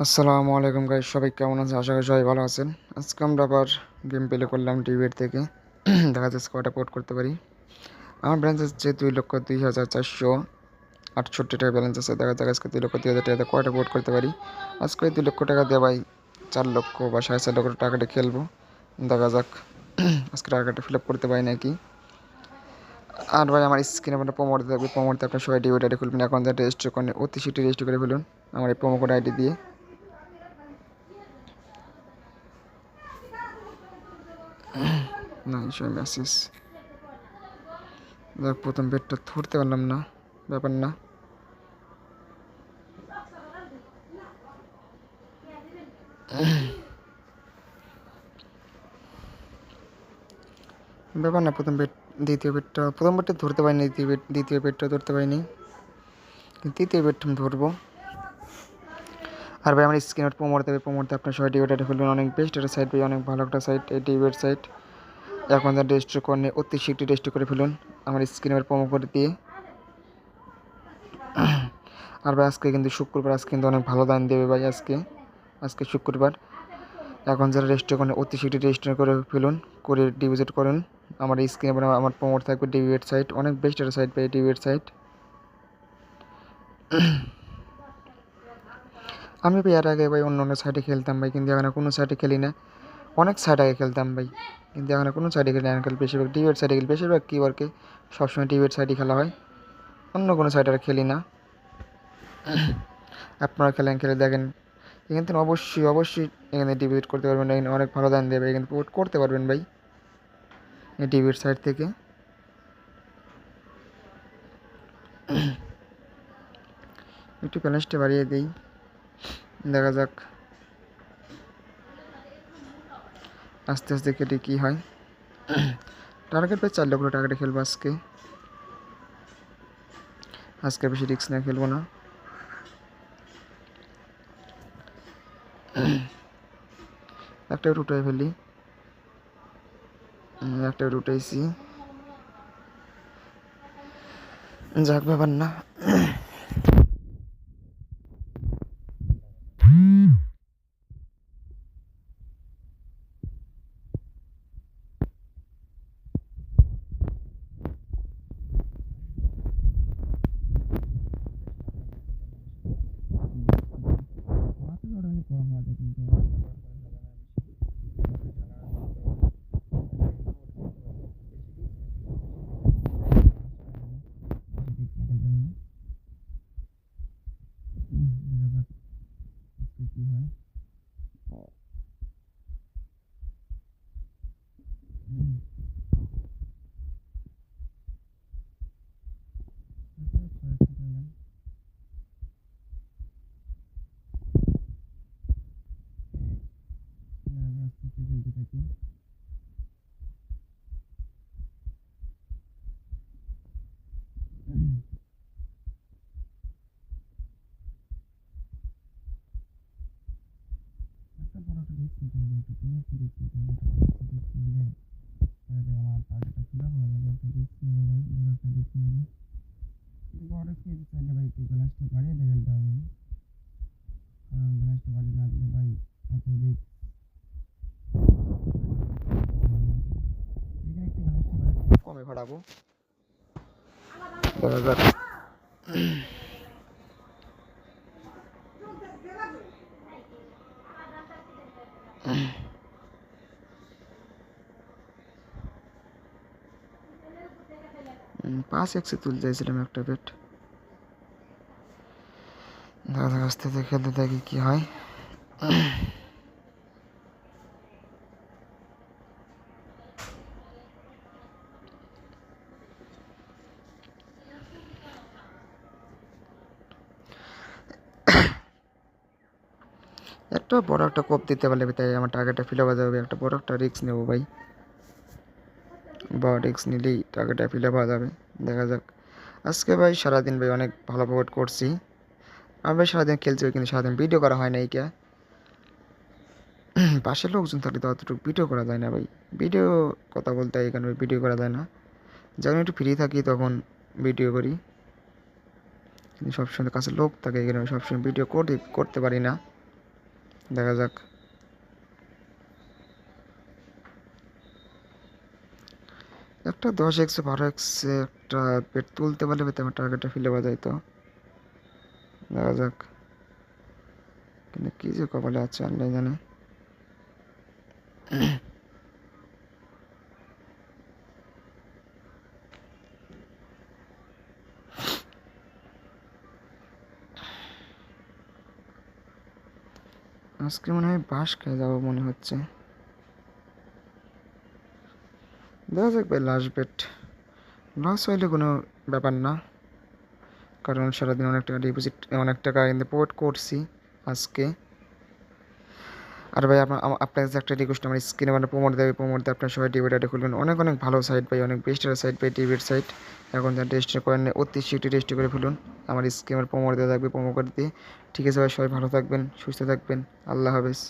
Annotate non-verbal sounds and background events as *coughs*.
আসসালামু আলাইকুম গাইস সবাই কেমন আছেন? আশা করি সবাই ভালো আছেন। আজকে আমরা আবার গেম প্লে করলাম টিভির থেকে। *clears throat* দেখা যাচ্ছে কটা পোর্ট করতে পারি। আমার ব্যালেন্স হচ্ছে দুই লক্ষ দুই হাজার চারশো আটষট্টি টাকা ব্যালেন্স আছে। দেখা যাক আজকে দুই লক্ষ দুই হাজার টাকা কয়টা পোর্ট করতে পারি। আজকে দুই লক্ষ টাকা দিয়ে ভাই চার লক্ষ বা সাড়ে চার লক্ষ টাকাটা খেলব। দেখা যাক। *clears throat* আজকে টাকাটা ফিল আপ করতে পারি নাকি। আর ভাই আমার স্ক্রিনে আপনার প্রমোট থাকবে। প্রমোটতে আপনার সবাই আইডি খুলবেন। এখন যা রেজিস্টার করেন অতি শীঘ্রই রেজিস্টার করে ফেলুন। আমার এই প্রোমো কোড আইডি দিয়ে। না সব মেসেজ দেখ, প্রথম বেডটা ধরতে পারলাম না, ব্যাপার না। ব্যাপার না, প্রথম বেড, দ্বিতীয় বেডটা, প্রথম বেডটা ধরতে পারিনি, দ্বিতীয় বেড, দ্বিতীয় বেডটা ধরতে পারিনি। তৃতীয় বেডটা আমি ধরবো। আর ভাই, আমার স্ক্রিনের প্রমোট দেবে প্রমোটতে আপনার সবাই ডিবেটারে খুলবেন। অনেক বেস্ট একটা সাইট ভাই, অনেক ভালো একটা সাইট এই ডিবেট সাইট এখন যা রেজিস্টার করে অতি শীঘ্রই রেজিস্টার করে ফেলুন, আমার স্ক্রিনের প্রোমো কোড দিয়ে। আর ভাই, আজকে কিন্তু শুক্রবার, আজকে কিন্তু অনেক ভালো দান দেবে ভাই আজকে আজকে শুক্রবার। এখন যারা রেজিস্টার করেন অতি শীঘ্রই রেজিস্টার করে ফেলুন, করে ডিপোজিট করুন, আমার স্ক্রিনে আমার প্রমোট থাকবে ডিবিএড সাইট অনেক বেস্ট একটা সাইট পাই ডিবিএড সাইট আমি ভাই এর আগে ভাই অন্য অন্য সাইডে খেলতাম ভাই কিন্তু এখন কোনো সাইডে খেলি না। অনেক সাইড আগে খেলতাম ভাই কিন্তু এখন কোনো সাইডে খেলি না। এখন বেশিরভাগ টিভির সাইডে খেলি বেশিরভাগ কী ওয়ার্কে সবসময় টিভির সাইডে খেলা হয়। অন্য কোনো সাইড আর খেলি না। *coughs* আপনারা খেলেন খেলে দেখেন। এখান থেকে অবশ্যই অবশ্যই এখানে ডিপোজিট করতে পারবেন এখানে অনেক ভালো দান দেবে এখানে পোর্ট করতে পারবেন ভাই। এই টিভির সাইড থেকে। *coughs* একটু ব্যালেন্সটা বাড়িয়ে দিই। দেখা যাক। আস্তে আস্তে কেটে কী হয়। টার্গেট পাই চার লক্ষ টাকাটা খেলব আজকে। আজকে বেশি রিক্স না খেলব না। একটা উঠাই ফেলি। একটা উঠাইছি যাক, ব্যাপার না। খেলতে থাকি একটা বড় একটা রিস্ক নিতে হবে একটু তুমি একটু রিস্ক নিতে হবে একটা রিস্ক নিলে তাহলে আমার টার্গেটটা ফিল আপ হয়ে যাবে একটা রিস্ক নেব ভাই বড় একটা রিস্ক নেব কিন্তু বড় খেলতে চাইলে ভাই একটু গ্লাসটা বাড়িয়ে দিয়ে খেলতে হবে কারণ গ্লাসটা বাড়িয়ে না দিলে ভাই অত রিস্ক এখানে একটু গ্লাসটা ভাড়াবো দেখা। যাক পাঁচ একশো তুলতে চাইছিলাম একটা বেট দাদা আস্তে খেলতে থাকি কী হয়? একটা বড় একটা কোপ দিতে পারলে তাই আমার টাকাটা ফিল আপ যাবে। একটা বড় একটা রিস্ক নেব ভাই। বড় রিস্ক নিলেই টাকাটা ফিল আপ যাবে। দেখা যাক। আজকে ভাই সারাদিন ভাই অনেক ভালো প্রোভাইড করছি। আমি ভাই সারাদিন খেলছি কিন্তু সারাদিন ভিডিও করা হয় না এইটা *clears throat* পাশের লোকজন থাকলে তো অতটুকু ভিডিও করা যায় না ভাই। ভিডিও কথা বলতে এখানে ভিডিও করা যায় না। যখন একটু ফ্রি থাকি তখন ভিডিও করি। কিন্তু সবসময় কাছে লোক থাকে এখানে সবসময় ভিডিও করতে করতে পারি না। দেখা যাক। একটা দশ এক্স বারো এক্স একটা পেট তুলতে পারলে পেতে আমার টার্গেটটা ফিলে পাওয়া যায় বাজাইতো দেখা যাক। কিন্তু কী যে কপালে আছে, আল্লাহ জানে। আজকে মনে হয় বাস খেয়ে যাব মনে হচ্ছে। দেখা যাক ভাই লাস্ট বেট লস হইলে কোনো ব্যাপার না। কারণ সারাদিন অনেক টাকা ডিপোজিট অনেক টাকা কিন্তু পোর্ট করছি আজকে। আর ভাই, আপনার আপনার যে একটা রিকোয়েস্ট আমার স্ক্রিনে মানে প্রমোট দেবে প্রমোট দিয়ে আপনার সবাই টিভিটা খুলবেন অনেক অনেক ভালো সাইট পাই অনেক বেস্ট সাইট পাই টিভির সাইট এখন যা রেজিস্টার করেন, অতি শীঘ্রই রেজিস্টার করে ফেলুন। আমার স্ক্রিনের প্রমোট দেওয়া থাকবে প্রমো করে দিয়ে। ঠিক আছে ভাই, সবাই ভালো থাকবেন, সুস্থ থাকবেন। আল্লাহ হাফেজ।